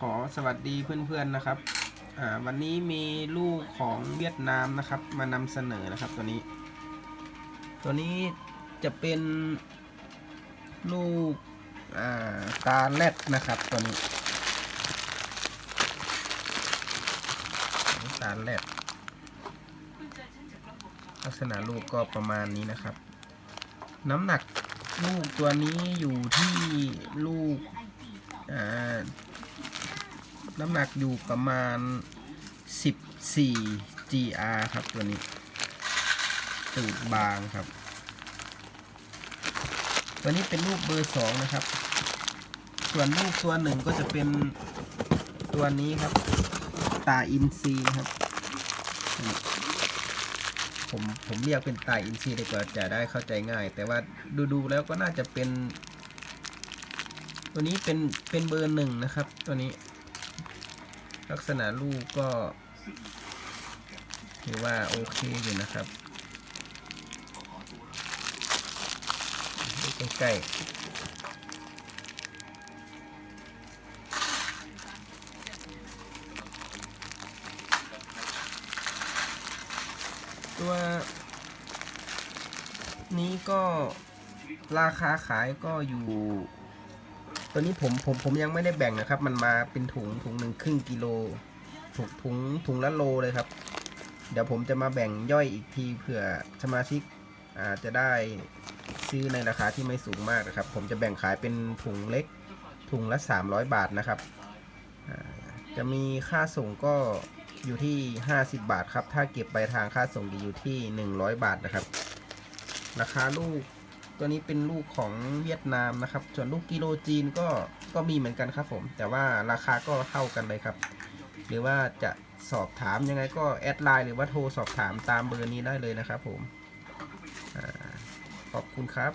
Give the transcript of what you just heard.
ขอสวัสดีเพื่อนๆนะครับอ่าวันนี้มีลูกของเวียดนามนะครับ มานำเสนอนะครับตัวนี้ ตัวนี้จะเป็นลูกอ่าตาแรดนะครับตัวนี้ตาแรดลักษณะลูกก็ประมาณนี้นะครับ น้ำหนักลูกตัวนี้อยู่ที่ลูกอ่า น้ำหนักอยู่ประมาณ 14 GR ครับตัวนี้ ตูดบางครับ ตัวนี้เป็นลูกเบอร์สองนะครับ ส่วนลูกตัวหนึ่งก็จะเป็นตัวนี้ครับ ตาอินซีนะครับผมผมเรียกเป็นตาอินซีดีกว่าจะได้เข้าใจง่าย แต่ว่าดูดูแล้วก็น่าจะเป็น ตัวนี้เป็นเป็นเบอร์หนึ่งนะครับ ตัวนี้ ลักษณะลูกก็ถือว่าโอเคอยู่นะครับดูใกล้ๆตัวนี้ก็ราคาขายก็อยู่ ตัวนี้ผมผมผมยังไม่ได้แบ่งนะครับ มันมาเป็นถุงถุงหนึ่งครึ่งกิโลถุงถุงถุงละโลเลยครับ เดี๋ยวผมจะมาแบ่งย่อยอีกทีเผื่อสมาชิกอาจจะได้ซื้อในราคาที่ไม่สูงมากนะครับ ผมจะแบ่งขายเป็นถุงเล็กถุงละ 300 บาทนะครับ จะมีค่าส่งก็อยู่ที่ 50 บาทครับ ถ้าเก็บไปทางค่าส่งจะอยู่ที่ 100 บาทนะครับ ราคาลูก ตัวนี้เป็นลูกของเวียดนามนะครับ ส่วนลูกกิโลจีนก็ก็มีเหมือนกันครับผม แต่ว่าราคาก็เท่ากันเลยครับ หรือว่าจะสอบถามยังไงก็แอดไลน์หรือว่าโทรสอบถามตามเบอร์นี้ได้เลยนะครับผมอขอบคุณครับ